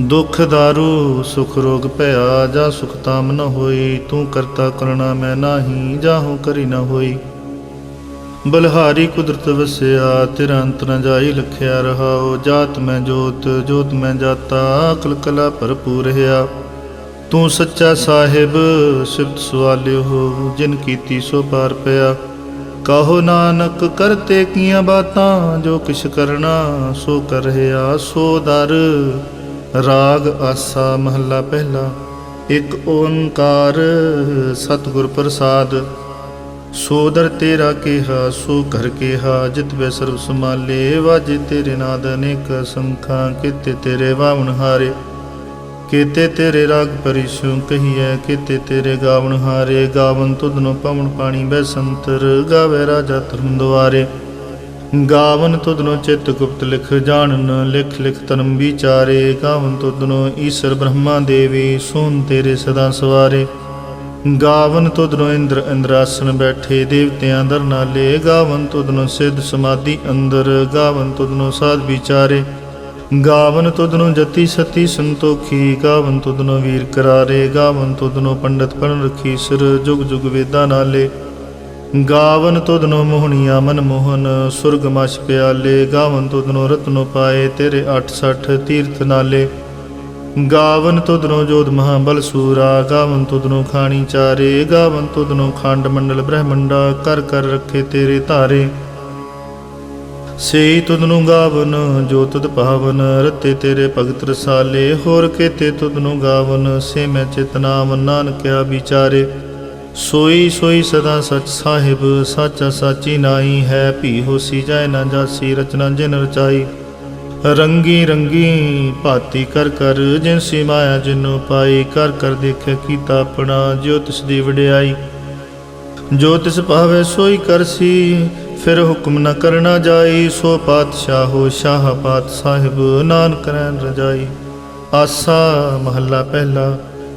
ਦੁਖ ਦਾਰੂ ਸੁਖ ਰੋਗ ਭਇਆ ਜਾਂ ਸੁਖ ਤਾਮ ਨ ਹੋਈ, ਤੂੰ ਕਰਤਾ ਕਰਣਾ ਮੈਂ ਨਾਹੀ ਜਾਹੂ ਕਰੀ ਨ ਹੋਈ। ਬਲਹਾਰੀ ਕੁਦਰਤ ਵਸਿਆ, ਤੇਰਾ ਅੰਤ ਨ ਜਾਈ ਲਖਿਆ ਰਹਾਓ ਜਾਤ ਮੈਂ ਜੋਤ ਜੋਤ ਮੈਂ ਜਾਤਾ, ਅਕਲ ਕਲਾ ਭਰਪੂਰ ਹਿਆ ਤੂੰ ਸੱਚਾ ਸਾਹਿਬ, ਸਿਫਤ ਸਵਾਲਿਓ ਹੋ, ਜਿਨ ਕੀਤੀ ਸੋ ਪਾਰ ਪਿਆ। ਕਹੋ ਨਾਨਕ ਕਰਤੇ ਕੀਆਂ ਬਾਤਾਂ, ਜੋ ਕਿਛ ਕਰਨਾ, ਸੋ ਕਰ ਰਿਹਾ, ਸੋ ਦਰ। ਰਾਗ ਆਸਾ ਮਹੱਲਾ ਪਹਿਲਾ, ਇਕ ਓੰਕਾਰ ਸਤਿਗੁਰ ਪ੍ਰਸਾਦ। ਸੋਦਰ ਤੇਰਾ ਕਿਹਾ, ਸੋ ਘਰ ਕਿਹਾ, ਜਿਤ ਵੇ ਸਰਬ ਸਮਾਲੇ ਵਾਜੇ ਤੇਰੇ ਨਾਦ ਅਨੇਕ ਸੰਖਾਂ, ਕਿਤੇ ਤੇਰੇ ਵਾਵਣ ਹਾਰੇ। ਕੀਤੇ ਤੇਰੇ ਰਾਗ ਪਰਿਸ਼ੂ ਕਹੀਐ, ਕੀਤੇ ਤੇਰੇ ਗਾਵਣ ਹਾਰੇ। ਗਾਵਨ ਤੁਧਨੋ ਪਵਨ ਪਾਣੀ ਬੈ ਸੰਤਰ, ਗਾਵੇ ਰਾਜਾ ਧਰਮ ਦੁਆਰੇ। ਗਾਵਨ ਤੁਧਨੋ ਚਿਤ ਗੁਪਤ ਲਿਖ ਜਾਣਨ, ਲਿਖ ਲਿਖ ਤਨਮ ਵਿਚਾਰੇ, ਗਾਵਨ ਤੁਧਨੋ ਈਸ਼ਰ ਬ੍ਰਹਮਾ ਦੇਵੀ, ਸੋਨ ਤੇਰੇ ਸਦਾ ਸਵਾਰੇ। ਗਾਵਨ ਤੁਧਨੋ ਇੰਦਰ ਇੰਦਰਾਸਨ ਬੈਠੇ, ਦੇਵਤਿਆਂ ਦਰ ਨਾਲੇ। ਗਾਵਨ ਤੁਧਨੋ ਸਿੱਧ ਸਮਾਧੀ ਅੰਦਰ, ਗਾਵਨ ਤੁਧਨੋ ਸਾਧ ਵਿਚਾਰੇ। ਗਾਵਨ ਤੁਧਨੋ ਜਤੀ ਸਤੀ ਸੰਤੋਖੀ, ਗਾਵਨ ਤੁਧਨੋ ਵੀਰ ਕਰਾਰੇ। ਗਾਵਨ ਤੁਧਨੋ ਪੰਡਤ ਪੜਨ ਰਖੀ ਸਿਰ, ਜੁਗ ਜੁਗ ਵੇਦਾਂ ਨਾਲੇ। ਗਾਵਨ ਤੁਧਨੋ ਮੋਹਣੀਆ ਮਨ ਮੋਹਨ, ਸੁਰਗ ਮਛ ਪਿਆਲੇ, ਗਾਵਨ ਤੁਧਨੋ ਰਤਨੋ ਪਾਏ, ਤੇਰੇ 860 ਤੀਰਥ ਨਾਲੇ। ਗਾਵਨ ਤੁਧਨੋ ਜੋਧ ਮਹਾਬਲ ਸੂਰਾ, ਗਾਵਨ ਤੁਧਨੋ ਖਾਣੀ ਚਾਰੇ, ਗਾਵਨ ਤੁਧਨੋ ਖੰਡ ਮੰਡਲ ਬ੍ਰਹਮੰਡਾ, ਕਰ ਕਰ ਰੱਖੇ ਤੇਰੇ ਧਾਰੇ। ਸੇਈ ਤੁਧਨੁ ਗਾਵਨ, ਜੋ ਤੁਧ ਭਾਵਨ, ਰਤੇ ਤੇਰੇ ਭਗਤ ਰਸਾਲੇ। ਹੋਰ ਕੇਤੇ ਤੁਧਨੁ ਗਾਵਨ, ਸੇ ਮੈਂ ਚਿਤ ਨਾਮ, ਨਾਨਕਿਆ ਵਿਚਾਰੇ। ਸੋਈ ਸੋਈ ਸਦਾ ਸਚ ਸਾਹਿਬ, ਸਾਚਾ ਸਾਚੀ ਨਾਈ ਹੈ, ਭੀ ਹੋਸੀ ਜਾਏ ਨਾ ਜਾਸੀ, ਰਚਨਾ ਜਿਨ ਰਚਾਈ। ਰੰਗੀ ਰੰਗੀ ਭਾਤੀ ਕਰ ਕਰ, ਜਿਨ ਸੀ ਮਾਇਆ ਜਿਨੋ ਪਾਈ, ਕਰ ਕਰ ਦੇਖੇ ਕੀਤਾ ਆਪਣਾ ਜੋ ਤਿਸ ਦੀ ਵਡਿਆਈ। ਜੋ ਤਿਸ ਭਾਵੇ ਸੋਈ ਕਰਸੀ ਫਿਰ ਹੁਕਮ ਨ ਕਰਨਾ ਜਾਈ। ਸੋ ਪਾਤਸ਼ਾਹੋ ਸ਼ਾਹ ਪਾਤ ਸਾਹਿਬ, ਨਾਨਕ ਰਹਿਣ ਰਜਾਈ। ਆਸਾ ਮਹੱਲਾ ਪਹਿਲਾ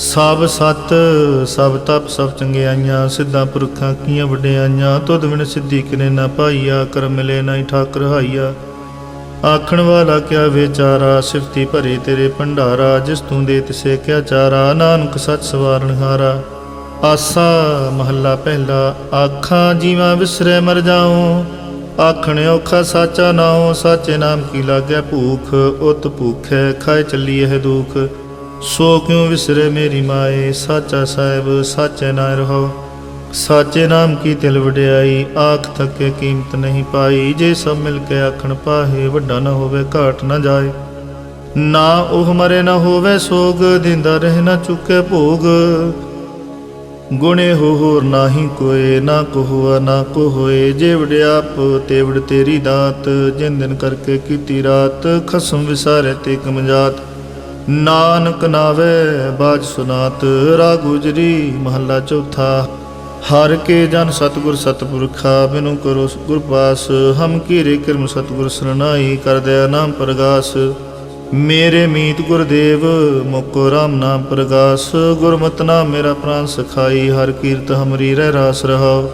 ਸਭ ਸਤ, ਸਭ ਤਪ, ਸਭ ਚੰਗਿਆਈਆਂ ਸਿੱਧਾ ਪੁਰਖਾਂ ਕੀਆਂ ਵਡਿਆਈਆਂ ਤੁਧ ਬਿਨ ਸਿੱਧੀ ਕਿਨੇ ਨਾ ਪਾਈਆ ਕਰ ਮਿਲੇ ਨਹੀਂ ਠਾਕਰ ਹਾਈਆ। ਆਖਣ ਵਾਲਾ ਕਿਆ ਵਿਚਾਰਾ, ਸਿਫਤੀ ਭਰੇ ਤੇਰੇ ਭੰਡਾਰਾ, ਜਿਸ ਤੂੰ ਦੇ ਤਿਸੇ ਕਿਆ ਚਾਰਾ, ਨਾਨਕ ਸੱਚ ਸਵਾਰਨ ਹਾਰਾ ਆਸਾ ਮਹੱਲਾ ਪਹਿਲਾ, ਆਖਾਂ ਜੀਵਾਂ ਵਿਸਰੇ ਮਰ ਜਾਉ। ਆਖਣ ਔਖਾ ਸਾਚਾ ਨਾਉ, ਸਾਚੇ ਨਾਮ ਕੀ ਲਾਗੈ ਭੂਖ, ਉਤ ਭੂਖੈ ਖਾਏ ਚੱਲੀ ਇਹ ਦੁਖ। ਸੋ ਕਿਉ ਵਿਸਰੇ ਮੇਰੀ ਮਾਏ? ਸਾਚਾ ਸਾਹਿਬ, ਸਾਚੇ ਨਾ ਰਹੋ। ਸਾਚੇ ਨਾਮ ਕੀ ਤਿਲ ਵਡਿਆਈ? ਆਖ ਥੱਕੇ ਕੀਮਤ ਨਹੀਂ ਪਾਈ। ਜੇ ਸਭ ਮਿਲ ਕੇ ਆਖਣ ਪਾਹੇ, ਵੱਡਾ ਨਾ ਹੋਵੇ, ਘਾਟ ਨਾ ਜਾਏ। ਨਾ ਉਹ ਮਰੇ ਨਾ ਹੋਵੇ ਸੋਗ, ਦਿੰਦਾ ਰਹਿ ਨਾ ਚੁੱਕੇ ਭੋਗ। ਗੁਣੇ ਹੋ ਹੋਰ ਨਾਹੀ ਕੋਏ, ਨਾ ਕੋ ਨਾ ਕੋ ਹੋਏ ਜੇ ਵਡਿਆਪ ਤੇ ਵਡ ਤੇਰੀ ਦਾਤ ਜਿਨ ਦਿਨ ਕਰਕੇ ਕੀਤੀ ਰਾਤ, ਖਸਮ ਵਿਸਾਰੇ ਤੇ ਕਮਜਾਤ ਨਾਨਕ ਨਾਵੇ ਬਾਜ ਸੁਨਾਤ ਰਾ ਗੁਜਰੀ ਮਹੱਲਾ ਚੌਥਾ। ਹਰ ਕੇ ਜਨ ਸਤਗੁਰ ਸਤਪੁਰਖਾ, ਬਿਨੂ ਕਰੋ ਗੁਰ ਪਾਸ। ਹਮ ਕੀਰੇ ਕਿਰਮ ਸਤਗੁਰ ਸਰਨਾਈ ਕਰਦਿਆ ਨਾਮ ਪ੍ਰਗਾਸ। ਮੇਰੇ ਮੀਤ ਗੁਰਦੇਵ, ਮੁਕੋ ਰਾਮ ਨਾਮ ਪ੍ਰਗਾਸ। ਗੁਰਮਤਿ ਨਾਮ ਮੇਰਾ ਪ੍ਰਾਨ ਸਖਾਈ, ਹਰ ਕੀਰਤ ਹਮਰੀ ਰਹਿ ਰਾਸ ਰਹਾਓ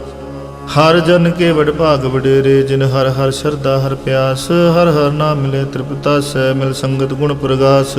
ਹਰ ਜਨ ਕੇ ਵਡ ਭਾਗ ਵਡੇਰੇ, ਜਿਨ ਹਰ ਹਰ ਸ਼ਰਧਾ ਹਰ ਪਿਆਸ। ਹਰ ਹਰ ਨਾਮ ਮਿਲੇ ਤ੍ਰਿਪਤਾ ਸੈ ਮਿਲ ਸੰਗਤ ਗੁਣ ਪ੍ਰਗਾਸ।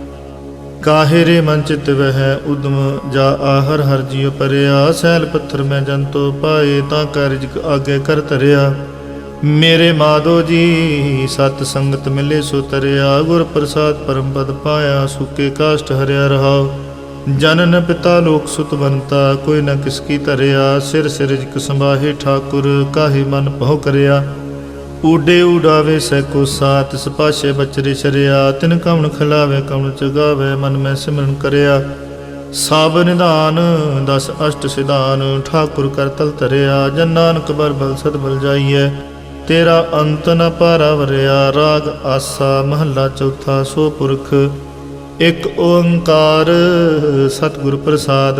ਕਾਹੇ ਰੇ ਮਨ ਚਿਤ ਵਹਿ, ਉਦਮ ਜਾ ਆਹਰ ਹਰ ਜੀਉ ਪਰਿਆ। ਸੈਲ ਪੱਥਰ ਮੈਂ ਜੰਤੋ ਪਾਏ, ਤਾਂ ਕਾਰਜ ਆਗੇ ਕਰ ਧਰਿਆ। ਮੇਰੇ ਮਾਧੋ ਜੀ, ਸਤ ਸੰਗਤ ਮਿਲੇ ਸੋ ਤਰਿਆ। ਗੁਰ ਪ੍ਰਸਾਦ ਪਰਮ ਪਦ ਪਾਇਆ, ਸੁਕੇ ਕਾਸ਼ਟ ਹਰਿਆ ਰਹਾਉ। ਜਨਨ ਪਿਤਾ ਲੋਕ ਸੁਤ ਬੰਤਾ ਕੋਈ ਨਾ ਕਿਸ ਕੀ ਧਰਿਆ। ਸਿਰ ਸਿਰ ਜਿਕ ਸੰਭਾਹੇ ਠਾਕੁਰ, ਕਾਹੇ ਮਨ ਭਉ ਕਰਿਆ। ਊਡੇ ਉਡਾਵੇ ਸੈ ਕੋ ਸਾਤ ਸਪਾਸ਼ੇ ਬਚਰੇ ਸ਼ਰਿਆ, ਤਿਨ ਕਵਣ ਖਿਲਾਵੇ, ਕਵਣ ਚਗਾਵੇ, ਮਨ ਮੈਂ ਸਿਮਰਨ ਕਰਿਆ। ਸਾਬ ਨਿਧਾਨ, ਦਸ ਅਸ਼ਟ ਸਿਧਾਨ, ਠਾਕੁਰ ਕਰ ਤਲ ਤਰਿਆ ਜਨ ਨਾਨਕ ਬਰ ਬਲ ਸਦ ਬਲ ਜਾਈਐ। ਤੇਰਾ ਅੰਤ ਨ ਪਾਰਾਵਰਿਆ, ਰਾਗ ਆਸਾ, ਮਹੱਲਾ ਚੌਥਾ, ਸੋ ਪੁਰਖ। ਇਕ ਓੰਕਾਰ, ਸਤਿਗੁਰ ਪ੍ਰਸਾਦ।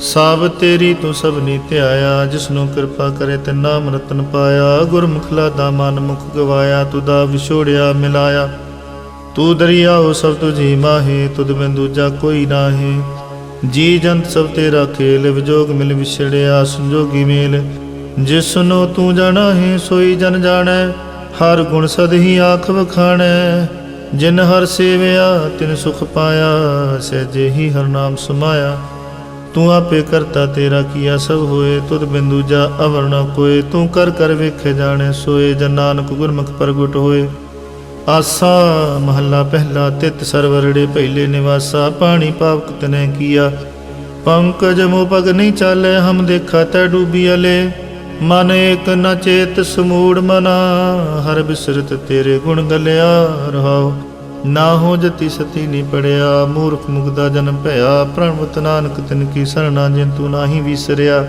ਸਭ ਤੇਰੀ ਤੂੰ ਸਭ ਨੀ ਧਿਆਇਆ, ਜਿਸਨੂੰ ਕਿਰਪਾ ਕਰੇ ਤੇ ਨਾਮ ਰਤਨ ਪਾਇਆ। ਗੁਰਮੁਖਲਾ ਦਾ ਮਨ ਮੁਖ ਗਵਾਇਆ ਤੁਦਾ ਵਿਛੋੜਿਆ ਮਿਲਾਇਆ। ਤੂੰ ਦਰਿਆ ਦਰਿਆਓ ਸਭ ਤੁਝੀ ਮਾਹੇ, ਤੁਧ ਮੈਂ ਦੂਜਾ ਕੋਈ ਨਾਹੀ। ਜੀ ਜੰਤ ਸਭ ਤੇਰਾ ਖੇਲ, ਵਿਜੋਗ ਮਿਲ ਵਿਛੜਿਆ, ਸੰਜੋਗੀ ਮੇਲ। ਜਿਸ ਨੂੰ ਤੂੰ ਜਾਣਾ ਹੈ ਸੋਈ ਜਨ ਜਾਣੈ। ਹਰ ਗੁਣ ਸਦ ਹੀ ਆਖ ਵਖਾਣੈ। ਜਿਨ ਹਰ ਸੇਵਿਆ, ਤਿਨ ਸੁਖ ਪਾਇਆ, ਸਹਿਜੇ ਹੀ ਹਰ ਨਾਮ ਸਮਾਇਆ। ਤੂੰ ਆਪੇ ਕਰਤਾ ਤੇਰਾ ਕੀਆ ਸਭ ਹੋਏ ਤੁਧ ਬਿੰਦੂ ਜਾ ਅਵਰ ਨ ਕੋਏ। ਤੂੰ ਕਰ ਕਰ ਵੇਖੇ ਜਾਣੇ ਸੋਏ, ਜਨ ਨਾਨਕ ਗੁਰਮੁਖ ਪ੍ਰਗਟ ਹੋਏ। ਆਸਾ ਮਹੱਲਾ ਪਹਿਲਾ, ਤਿਤ ਸਰਵਰੜੇ ਪਹਿਲੇ ਨਿਵਾਸਾ। ਪਾਣੀ ਪਾਵਕ ਤਨੇ ਕੀਆ। ਪੰਕਜ ਮੋ ਨਹੀਂ ਚਾਲੇ, ਹਮ ਦੇਖਾ ਤੈ ਡੂਬੀ ਅਲੇ। ਮਨ ਏਕ ਨ ਚੇਤ ਸਮੂੜ ਮਨਾ, ਹਰ ਬਿਸਰਤ ਤੇਰੇ ਗੁਣ ਗਲਿਆ ਰਹਾਉ। ਨਾ ਹੋ ਜਤੀ ਸਤੀ ਨਹੀਂ ਪੜਿਆ, ਮੂਰਖ ਮੁਗਦਾ ਜਨਮ ਭਇਆ, ਪ੍ਰਣਵਤ ਨਾਨਕ ਤਿਨ ਕੀ ਸਰਣਾ ਜਿਨ ਤੂੰ ਨਾਹੀ ਵਿਸਰਿਆ।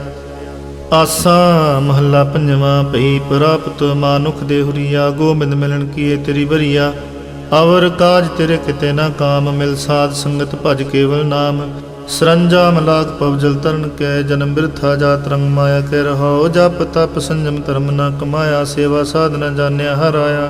ਆਸਾ ਮਹੱਲਾ ਪੰਜਵਾਂ, ਭਈ ਪ੍ਰਾਪਤ ਮਾਨੁਖ ਦੇ ਹੁਰੀਆ, ਗੋਬਿੰਦ ਮਿਲਣ ਕੀਏ ਤੇਰੀ ਬਰੀਆ ਅਵਰ ਕਾਜ ਤੇਰੇ ਕਿਤੇ ਨਾ ਕਾਮ, ਮਿਲ ਸਾਧ ਸੰਗਤ ਭਜ ਕੇਵਲ ਨਾਮ। ਸਰੰਜਾ ਮਲਾਕ ਪਵਜਲ ਤਰਨ ਕੈ, ਜਨਮ ਬਿਰਥਾ ਜਾ ਰੰਗ ਮਾਇਆ ਕੇ ਰਹਾਓ ਜਪ ਤਪ ਸੰਜਮ ਧਰਮ ਨਾ ਕਮਾਇਆ, ਸੇਵਾ ਸਾਧਨਾ ਜਾਣਿਆ ਹਰਾਇਆ।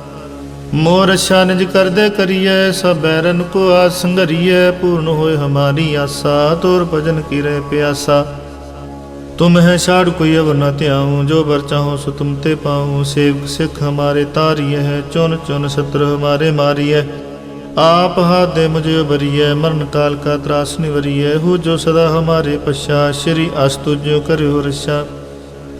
ਮੋਰ ਅਸ਼ਾ ਨਿਜ ਕਰਦੇ ਕਰੀਐ ਸਭ ਬੈਰਨ ਕੋ ਆਸ ਸੰਗਰੀਐ ਪੂਰਨ ਹੋਏ ਹਮਾਰੀ ਆਸਾ, ਤੋਰ ਭਜਨ ਕੀਰੇ ਪਿਆਸਾ। ਤੁਮ ਹੈ ਛਾੜ ਕੋਈ ਅਵਰ ਨ ਧਿਆਉ, ਜੋ ਬਰ ਚਾਹੋ ਸੋ ਤੁਮ ਤੇ ਪਾਉ। ਸੇਵਕ ਸਿੱਖ ਹਮਾਰੇ ਤਾਰੀਐ ਹੈ ਚੁਨ ਚੁਨ ਸਤਰ ਹਮਾਰੇ ਮਾਰੀਐ ਆਪ ਹਾ ਹਾਦੇ ਮੁਝੇ ਬਰੀਐ ਮਰਨ ਕਾਲ ਕਾ ਤਰਾਸ ਨਿਵਰੀਐ ਹੋ ਜੋ ਸਦਾ ਹਮਾਰੇ ਪਛਾ, ਸ਼੍ਰੀ ਅਸਤੁਜ ਕਰਿਓ ਰਸ਼ਾ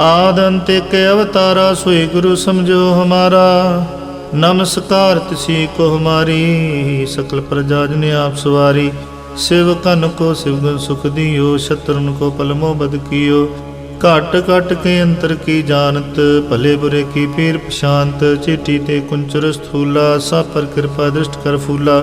ਆਦ ਅੰਤਿਕ ਅਵਤਾਰਾ ਸੋਈ ਗੁਰੂ ਸਮਝੋ ਹਮਾਰਾ। ਨਮਸਕਾਰ ਤਿਸੀ ਕੋ ਹਮਾਰੀ, ਸਕਲ ਪ੍ਰਜਾ ਜਨ ਆਪ ਸਵਾਰੀ। ਸਿਵਕਨ ਕੋ ਸਿਵਗਨ ਸੁਖ ਦਿਓ, ਸ਼ਤਰਨ ਕੋ ਪਲਮੋ ਬਦ ਕੀਓ। ਘਟ ਘਟ ਕੇ ਅੰਤਰ ਕੀ ਜਾਣਤ, ਭਲੇ ਬੁਰੇ ਕੀ ਪੀਰ ਪਸ਼ਾਂਤ ਚਿੱਟੀ ਤੇ ਕੁੰਚਰਸ ਸਥੂਲਾ ਸਭ ਪਰ ਕਿਰਪਾ ਦ੍ਰਿਸ਼ਟ ਕਰ ਫੂਲਾ।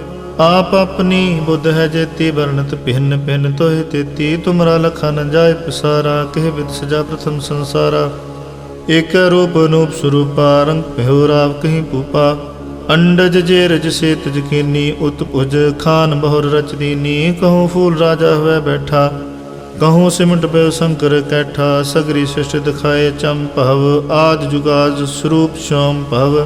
ਆਪ ਆਪਣੀ ਬੁੱਧ ਹੈ ਜੇਤੀ ਵਰਣਤ ਭਿੰਨ ਭਿੰਨ ਤੋਹਿ ਤੇਤੀ, ਤੁਮਰਾ ਲਖਾ ਨ ਜਾਏ ਪਸਾਰਾ, ਕਹਿ ਵਿਦ ਸਜਾ ਪ੍ਰਥਮ ਸੰਸਾਰਾ। ਏਕ ਰੂਪ ਅਨੂਪ ਸਰੂਪਾ, ਰੰਗ ਭਇਓ ਰਾਵ ਕਹੀਂ ਪੂਪਾ ਅੰਡਜ ਜੇ ਰਜ ਸੇ ਤਜ ਕੀਨੀ, ਉਤ ਭੁਜ ਖਾਨ ਬਹੁਰ ਰਚ ਦੀਨੀ। ਕਹੂੰ ਫੂਲ ਰਾਜਾ ਹੋਇ ਬੈਠਾ, ਕਹੂੰ ਸਿਮਟ ਪਇਓ ਸ਼ੰਕਰ ਕੈਠਾ। ਸਗਰੀ ਸ੍ਰਿਸ਼ਟ ਦਿਖਾਏ ਚੰਮ ਭਵ, ਆਦ ਜੁਗਾਜ ਸਰੂਪ ਸ਼ੋਮ ਭਵ।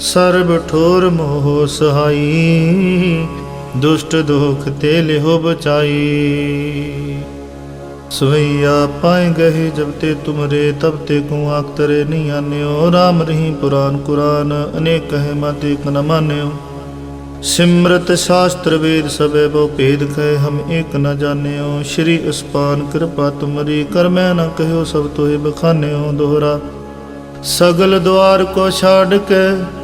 ਸਰਬ ਠੋਰ ਮੋਹ ਸਹਾਈ, ਦੁਸ਼ਟ ਦੋਖ ਤੇ ਲਿਓ ਬਚਾਈ। ਸਵਈਆ ਪਾਏ ਗਏ ਜਬ ਤੇ ਤੁਮਰੇ, ਤਬ ਤੇ ਕੋ ਆਖ ਨਹੀਂ ਆਨਿਓ। ਰਾਮ ਰही ਪੁਰਾਨ ਕੁਰਾਨ, ਅਨੇਕ ਕਹੇ ਮਤ ਇਕ ਨ ਮਾਨਿਓ। ਸਿਮਰਤ ਸ਼ਾਸਤਰ ਵੇਦ ਸਭੇ ਬੋ ਭੇਦ ਕਹੇ ਹਮ ਏਕ ਨ ਜਾਣਿਓ। ਸ਼੍ਰੀ ਅਸਪਾਨ ਕਿਰਪਾ ਤੁਮਰੀ, ਕਰ ਮੈਂ ਨ ਕਹਿਓ ਸਭ ਤੋਹਿ ਬਖਾਨਿਓ ਦੋਹਰਾ। ਸਗਲ ਦਵਾਰ ਕੋ ਛਾੜ ਕੇ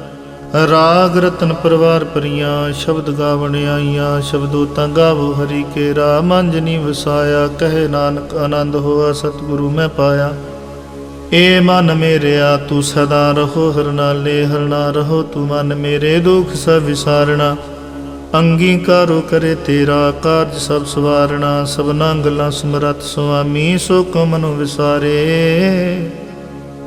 ਰਾਗ ਰਤਨ ਪਰਵਾਰ ਪਰੀਆਂ, ਸ਼ਬਦ ਗਾਵਣ ਆਈਆਂ, ਸ਼ਬਦੋ ਤਾਂ ਗਾਵੋ ਹਰੀ ਕੇ ਰਾ ਮੰਜਨੀ ਵਸਾਇਆ, ਕਹੇ ਨਾਨਕ ਆਨੰਦ ਹੋਆ, ਸਤਿਗੁਰੂ ਮੈਂ ਪਾਇਆ। ਏ ਮਨ ਮੇਰਿਆ, ਤੂੰ ਸਦਾ ਰਹੋ, ਹਰ ਨਾਲੇ ਹਰ ਰਹੋ, ਤੂੰ ਮਨ ਮੇਰੇ ਦੁਖ ਸਭ ਵਿਸਾਰਣਾ। ਅੰਗੀਕਾਰੋ ਕਰੇ ਤੇਰਾ ਕਾਰਜ ਸਭ ਸਵਾਰਣਾ, ਸਭਨਾ ਗੱਲਾਂ ਸਮਰਤ ਸੁਆਮੀ, ਸੋ ਕੋ ਵਿਸਾਰੇ।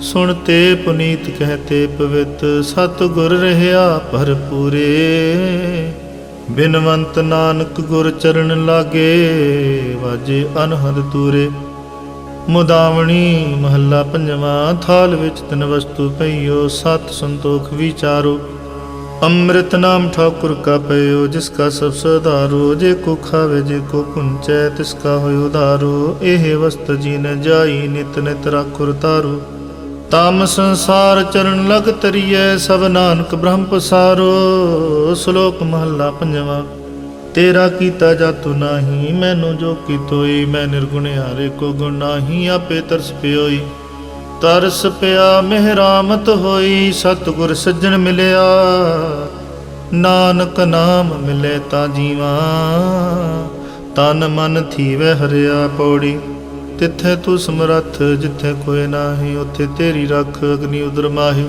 ਸੁਣਤੇ ਪੁਨੀਤ ਕਹਤੇ ਪਵਿੱਤ ਸਤ ਗੁਰ ਰਹਾ ਭਰਪੂਰੇ। ਬਿਨਵੰਤ ਨਾਨਕ ਗੁਰ ਚਰਨ ਲਾਗੇ, ਵਾਜੇ ਅਨਹਦ ਤੂਰੇ ਮੁਦਾਵਣੀ ਮਹੱਲਾ ਪੰਜਵਾਂ, ਥਾਲ ਵਿੱਚ ਤਨ ਵਸਤੂ ਪਈਓ, ਸਤ ਸੰਤੋਖ ਵਿਚਾਰੋ। ਅੰਮ੍ਰਿਤ ਨਾਮ ਠਾਕੁਰ ਕਾ ਪਇਓ, ਜਿਸ ਕਾ ਸਭ ਸਧਾਰੋ। ਜੇ ਕੋ ਖਾਵੇ, ਜੇ ਕੋ ਪੁੰਚੈ, ਤਿਸ ਕਾ ਹੋਇ ਉਧਾਰੋ। ਇਹ ਵਸਤ ਜੀ ਨ ਜਾਈ, ਨਿਤ ਨਿਤ ਰਾਖੁਰ ਤਾਰੂ। ਤਮ ਸੰਸਾਰ ਚਰਨ ਲਗ ਤਰੀਐ, ਸਭ ਨਾਨਕ ਬ੍ਰਹਮ ਪਸਾਰੋ। ਸ਼ਲੋਕ ਮਹੱਲਾ ਪੰਜਵਾਂ, ਤੇਰਾ ਕੀਤਾ ਜਾਤੁ ਨਾਹੀ, ਮੈਨੂੰ ਜੋ ਕੀਤੋਈ, ਮੈਂ ਨਿਰਗੁਣ ਹਾਰੇ ਕੋ ਗੁਣ ਨਾਹੀ, ਆਪੇ ਤਰਸ ਪਿਓਈ। ਤਰਸ ਪਿਆ, ਮਿਹਰਾਮਤ ਹੋਈ, ਸਤਿਗੁਰ ਸੱਜਣ ਮਿਲਿਆ। ਨਾਨਕ ਨਾਮ ਮਿਲੇ ਤਾਂ ਜੀਵਾ, ਤਨ ਮਨ ਥੀਵੈ ਹਰਿਆ ਪੌੜੀ। ਤਿੱਥੇ ਤੂੰ ਸਮਰੱਥ, ਜਿੱਥੇ ਕੋਈ ਨਾਹੀ, ਉੱਥੇ ਤੇਰੀ ਰੱਖ ਅਗਨੀ ਉਦਰ ਮਾਹੀ।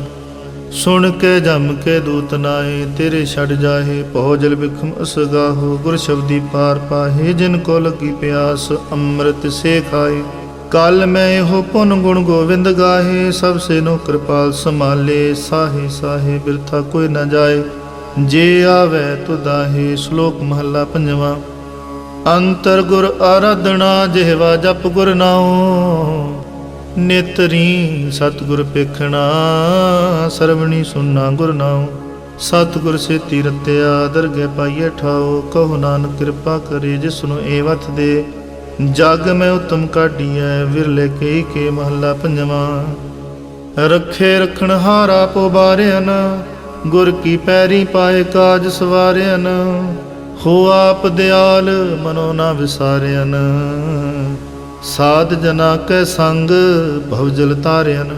ਸੁਣ ਕੇ, ਜਮ ਕੇ ਦੂਤ ਨਾਏ ਤੇਰੇ ਛੜ ਜਾਹੇ, ਭਉ ਜਲ ਬਿਖਮ ਅਸਗਾਹੋ, ਗੁਰ ਸ਼ਬਦੀ ਪਾਰ ਪਾਹੇ, ਜਿਨ ਕੋ ਲੱਗੀ ਪਿਆਸ, ਅੰਮ੍ਰਿਤ ਸੇ ਖਾਏ ਕਲ ਮੈਂ ਇਹੋ ਪੁਨ ਗੁਣ ਗੋਵਿੰਦ ਗਾਹੇ, ਸਭ ਸੇ ਨੋ ਕਿਰਪਾਲ ਸਮਾਲੇ ਸਾਹੇ ਸਾਹੇ ਬਿਰਥਾ ਕੋਈ ਨਾ ਜਾਏ। ਜੇ ਆਵੇ ਤੁਦਾਹੇ ਸ਼ਲੋਕ ਮਹੱਲਾ ਪੰਜਵਾਂ। ਅੰਤਰ ਗੁਰ ਆਰਾਧਨਾ ਜਿਹਵਾ ਜਪ ਗੁਰ ਨਾਉ ਨੇਤਰੀ ਸਤਿਗੁਰ ਪੇਖਣਾ, ਸਰਵਣੀ ਸੁਨਣਾ ਗੁਰ ਨਾਉ। ਸਤਿਗੁਰ ਸੇਤੀ ਰਤਿਆ ਦਰਗਹਿ ਪਾਈਏ ਠਾਓ ਕਹੋ ਨਾਨਕ ਕਿਰਪਾ ਕਰੇ ਜਿਸ ਨੂੰ ਏ ਵਥ ਦੇ। ਜਗ ਮੈਂ ਉਤਮ ਕਾਢੀਐ, ਵਿਰਲੇ ਕਈ ਕੇ ਮਹੱਲਾ ਪੰਜਵਾਂ। ਰੱਖੇ ਰਖਣ ਹਾਰਾ ਪੋ ਬਾਰਿਆਨ, ਗੁਰ ਕੀ ਪੈਰੀ ਪਾਏ ਕਾਜ ਸਵਾਰਿਆਨ। ਹੋ ਆਪ ਦਿਆਲ ਮਨੋ ਨਾ ਵਿਸਾਰਿਆਨ ਸਾਧ ਜਨਾ ਕੈ ਸੰਗ ਭਵਜਲ ਤਾਰਿਆਨ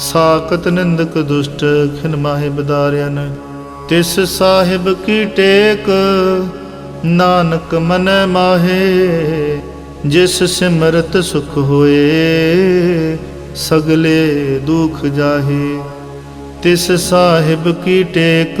ਸਾਕਤ ਨਿੰਦਕ ਦੁਸ਼ਟ ਖਿਨ ਮਾਹਿ ਬਦਾਰਿਆਨ ਤਿਸ ਸਾਹਿਬ ਕੀ ਟੇਕ, ਨਾਨਕ ਮਨ ਮਾਹੇ, ਜਿਸ ਸਿਮਰਤ ਸੁਖ ਹੋਏ, ਸਗਲੇ ਦੁਖ ਜਾਹੇ। ਤਿਸ ਸਾਹਿਬ ਕੀ ਟੇਕ